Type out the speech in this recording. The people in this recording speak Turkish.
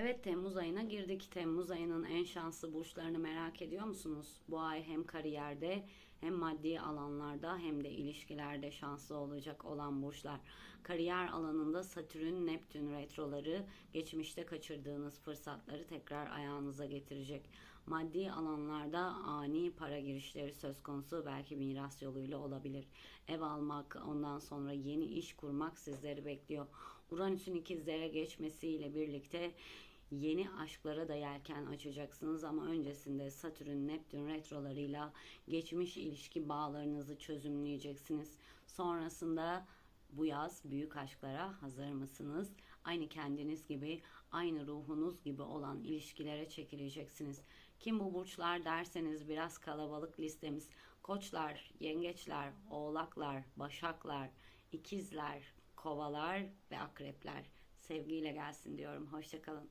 Evet Temmuz ayına girdik. Temmuz ayının en şanslı burçlarını merak ediyor musunuz? Bu ay hem kariyerde hem maddi alanlarda hem de ilişkilerde şanslı olacak olan burçlar. Kariyer alanında Satürn, Neptün retroları geçmişte kaçırdığınız fırsatları tekrar ayağınıza getirecek. Maddi alanlarda ani para girişleri söz konusu belki miras yoluyla olabilir. Ev almak, ondan sonra yeni iş kurmak sizleri bekliyor. Uranüs'ün ikizlere geçmesiyle birlikte yeni aşklara da yelken açacaksınız ama öncesinde Satürn, Neptün retrolarıyla geçmiş ilişki bağlarınızı çözümleyeceksiniz. Sonrasında bu yaz büyük aşklara hazır mısınız? Aynı kendiniz gibi, aynı ruhunuz gibi olan ilişkilere çekileceksiniz. Kim bu burçlar derseniz biraz kalabalık listemiz. Koçlar, yengeçler, oğlaklar, başaklar, ikizler, kovalar ve akrepler. Sevgiyle gelsin diyorum. Hoşçakalın.